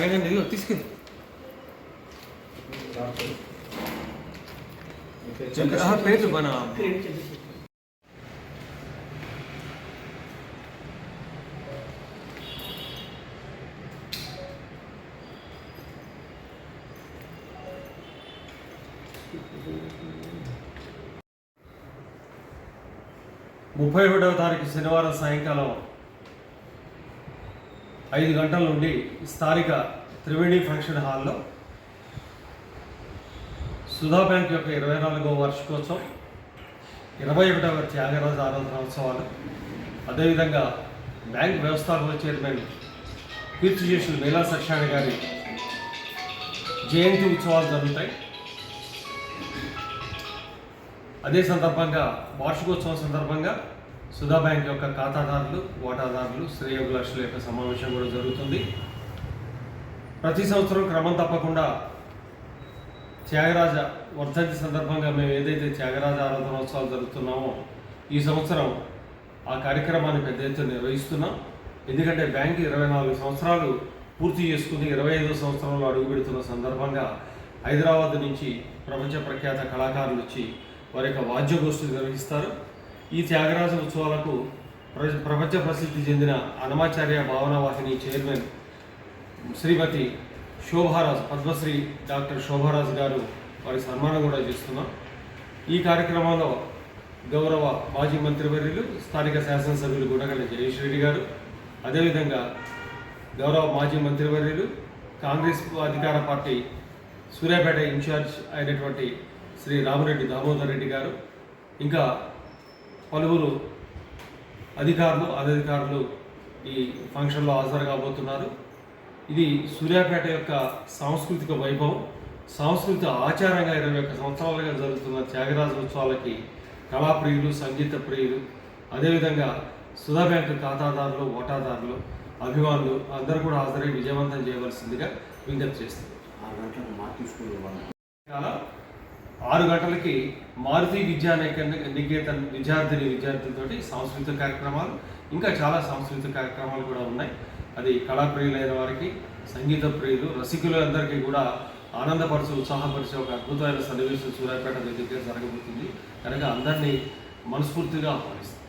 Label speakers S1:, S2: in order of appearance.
S1: అడగండి ఇదిగో తీసుకెళ్ళి. పేర్లు మన ముప్పై ఒకటవ తారీఖు శనివారం సాయంకాలం. ఐదు గంటల నుండి స్థానిక త్రివేణి ఫంక్షన్ హాల్లో సుధా బ్యాంక్ యొక్క ఇరవై నాలుగవ వార్షికోత్సవం ఇరవై ఒకటవ త్యాగరాజ ఆరాధనోత్సవాలు అదేవిధంగా బ్యాంక్ వ్యవస్థాపక చైర్మన్ కీర్తిశేషులు మేలా సక్షాణి గారి జయంతి ఉత్సవాలు జరుగుతాయి. అదే సందర్భంగా వార్షికోత్సవం సందర్భంగా సుధా బ్యాంక్ యొక్క ఖాతాదారులు వాటాదారులు శ్రేయోభిలాషుల యొక్క సమావేశం కూడా జరుగుతుంది. ప్రతి సంవత్సరం క్రమం తప్పకుండా త్యాగరాజ వర్ధంతి సందర్భంగా మేము ఏదైతే త్యాగరాజ ఆరాధనోత్సవాలు జరుగుతున్నామో ఈ సంవత్సరం ఆ కార్యక్రమాన్ని పెద్ద ఎత్తున నిర్వహిస్తున్నాం. ఎందుకంటే బ్యాంక్ ఇరవై నాలుగు సంవత్సరాలు పూర్తి చేసుకుని ఇరవై ఐదో సంవత్సరంలో అడుగుపెడుతున్న సందర్భంగా హైదరాబాద్ నుంచి ప్రపంచ ప్రఖ్యాత కళాకారులు వచ్చి వారి యొక్క వాద్యగోష్ఠులు నిర్వహిస్తారు. ఈ త్యాగరాజ ఉత్సవాలకు ప్ర- ప్రపంచ ప్రసిద్ధి చెందిన అనమాచార్య భావన వాహిని చైర్మన్ శ్రీమతి శోభారాజ్ పద్మశ్రీ డాక్టర్ శోభారాజ్ గారు వారి సన్మానం కూడా చేస్తున్నాం. ఈ కార్యక్రమంలో గౌరవ మాజీ మంత్రివర్యులు స్థానిక శాసనసభ్యులు గుణగల జయేష్ రెడ్డి గారు అదేవిధంగా గౌరవ మాజీ మంత్రివర్యులు కాంగ్రెస్ అధికార పార్టీ సూర్యాపేట ఇన్ఛార్జ్ అయినటువంటి శ్రీ రామిరెడ్డి దామోదర్ రెడ్డి గారు ఇంకా పలువురు అధికారులు అనధికారులు ఈ ఫంక్షన్లో హాజరు కాబోతున్నారు. ఇది సూర్యాపేట యొక్క సాంస్కృతిక వైభవం. సాంస్కృతిక ఆచారంగా ఇరవై ఒక్క సంవత్సరాలుగా జరుగుతున్న త్యాగరాజ ఉత్సవాలకి కళాప్రియులు సంగీత ప్రియులు అదేవిధంగా సుధా బ్యాంకు ఖాతాదారులు ఓటాదారులు అభిమానులు అందరూ కూడా హాజరై విజయవంతం చేయవలసిందిగా విజ్ఞప్తి చేస్తారు
S2: ఆరు గంటలకి
S1: మారుతి విద్యా నికేతన్ విద్యార్థిని విద్యార్థులతోటి సాంస్కృతిక కార్యక్రమాలు ఇంకా చాలా సాంస్కృతిక కార్యక్రమాలు కూడా ఉన్నాయి. అది కళాప్రియులైన వారికి సంగీత ప్రియులు రసికులు అందరికీ కూడా ఆనందపరచు ఉత్సాహపరిచే ఒక అద్భుతమైన సన్నివేశం సూర్యాపేట వేదికగా జరగబోతుంది. కనుక అందరినీ మనస్ఫూర్తిగా ఆహ్వానిస్తాం.